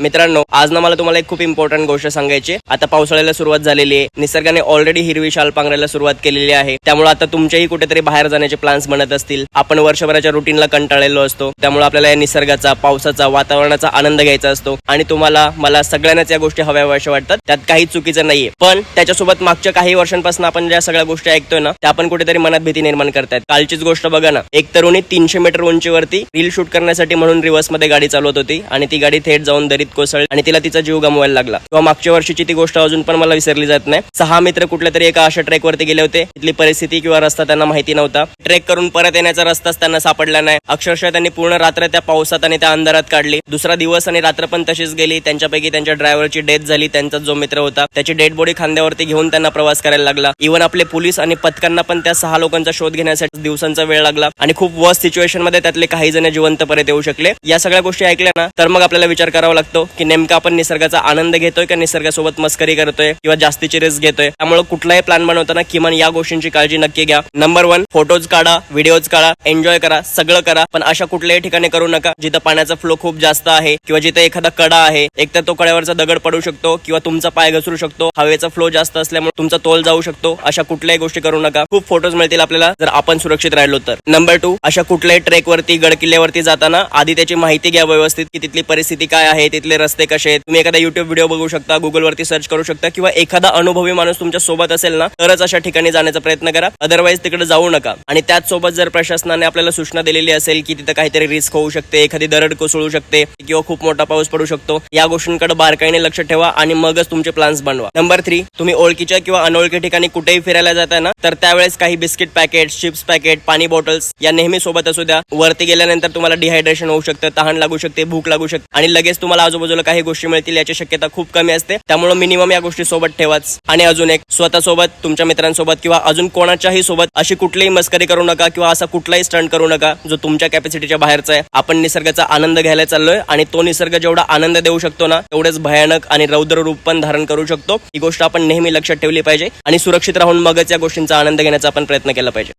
मित्रांनो आज ना मला तुम्हाला एक खूप इम्पॉर्टंट गोष्ट सांगायची आता पावसाळ्याला सुरुवात झालेली आहे. निसर्गाने ऑलरेडी हिरवी शाल पांघरायला सुरुवात केलेली आहे. त्यामुळे आता तुमच्याही कुठेतरी बाहेर जाण्याचे प्लॅन्स बनत असतील. आपण वर्षभराच्या रुटीनला कंटाळलेलो असतो. त्यामुळे आपल्याला या निसर्गाचा पावसाचा वातावरणाचा आनंद घ्यायचा असतो. आणि तुम्हाला मला सगळ्यांनाच या गोष्टी हव्या अशा वाटतात. त्यात काही चुकीचं नाहीये. पण त्याच्यासोबत मागच्या काही वर्षांपासून आपण ज्या सगळ्या गोष्टी ऐकतोय ना त्या आपण कुठेतरी मनात भीती निर्माण करतात कालचीच गोष्ट बघा ना. एक तरुणी तीनशे मीटर उंचीवरती रील शूट करण्यासाठी म्हणून रिव्हर्समध्ये गाडी चालवत होती. आणि ती गाडी थेट जाऊन दरीत कोसळली आणि तिला तिचा जीव गमवायला लागला. किंवा मागच्या वर्षीची ती गोष्ट अजून पण मला विसरली जात नाही. सहा मित्र कुठल्या तरी एका अशा ट्रेक वरती गेले होते. तिथली परिस्थिती किंवा रस्ता त्यांना माहिती नव्हता. ट्रेक करून परत येण्याचा रस्ताच त्यांना सापडला नाही. अक्षरशः त्यांनी पूर्ण रात्र त्या पावसात आणि त्या अंधारात काढली. दुसरा दिवस आणि रात्र पण तशीच गेली. त्यांच्यापैकी त्यांच्या ड्रायव्हरची डेथ झाली. त्यांचा जो मित्र होता त्याची डेड बॉडी खांद्यावरती घेऊन त्यांना प्रवास करायला लागला. इव्हन आपले पोलीस आणि पथकांना पण त्या सहा लोकांचा शोध घेण्यासाठी दिवसांचा वेळ लागला आणि खूप वर्स्ट सिच्युएशनमध्ये त्यातले काही जण जिवंत परत येऊ शकले. या सगळ्या गोष्टी ऐकल्या ना तर मग आपल्याला विचार करावा लागतो. की नेमका आपण निसर्गाचा आनंद घेतोय का निसर्गासोबत मस्करी करतोय किंवा जास्तीची रिस्क घेतोय? त्यामुळे कुठलाही प्लॅन बनवताना किमान या गोष्टींची काळजी नक्की घ्या. नंबर वन फोटोज काढा व्हिडिओज काढा एन्जॉय करा सगळं करा पण अशा कुठल्याही ठिकाणी करू नका जिथं पाण्याचा फ्लो खूप जास्त आहे किंवा जिथे एखादा कडा आहे. एकतर तो कड्यावरचा दगड पडू शकतो किंवा तुमचा पाय घसरू शकतो. हवेचा फ्लो जास्त असल्यामुळे तुमचा तोल जाऊ शकतो. अशा कुठल्याही गोष्टी करू नका. खूप फोटोज मिळतील आपल्याला जर आपण सुरक्षित राहिलो तर. नंबर टू अशा कुठल्याही ट्रेक वरती गड किल्ल्यावरती जाताना आधी त्याची माहिती घ्या व्यवस्थित की तिथली परिस्थिती काय आहे तिथली रस्ते कसे आहेत? तुम्ही एखादा युट्यूब व्हिडिओ बघू शकता गुगलवरती सर्च करू शकता किंवा एखादा अनुभवी माणूस तुमच्यासोबत असेल ना तरच अशा ठिकाणी जाण्याचा प्रयत्न करा. अदरवाईज तिकडे जाऊ नका. आणि त्याच सोबत जर प्रशासनाने आपल्याला सूचना दिलेली असेल की तिथं काहीतरी रिस्क होऊ शकते एखादी दरड कोसळू शकते किंवा खूप मोठा पाऊस पडू शकतो या गोष्टींकडे बारकाईने लक्ष ठेवा आणि मगच तुमचे प्लॅन्स बनवा. नंबर थ्री तुम्ही ओळखीच्या किंवा अनोळखी ठिकाणी कुठेही फिरायला जाताय ना तर त्यावेळेस काही बिस्किट पॅकेट चिप्स पॅकेट पाणी बॉटल्स या नेहमी सोबत असू द्या. वरती गेल्यानंतर तुम्हाला डिहायड्रेशन होऊ शकतं तहान लागू शकते भूक लागू शकते आणि लगेच तुम्हाला आजूबाजूला काही गोष्टी मिळतील याची शक्यता खूप कमी असते. त्यामुळे मिनिमम या गोष्टी सोबत ठेवाच. आणि अजून एक स्वतः सोबत तुमच्या मित्रांसोबत किंवा अजून कोणाच्याही सोबत अशी कुठलीही मस्करी करू नका किंवा असा कुठलाही स्टंट करू नका जो तुमच्या कॅपॅसिटीच्या बाहेरचा आहे. आपण निसर्गाचा आनंद घ्यायला चाललोय आणि तो निसर्ग जेवढा आनंद देऊ शकतो ना तेवढेच भयानक आणि रौद्र रूप पण धारण करू शकतो. ही गोष्ट आपण नेहमी लक्षात ठेवली पाहिजे आणि सुरक्षित राहून मगच या गोष्टींचा आनंद घेण्याचा आपण प्रयत्न केला पाहिजे.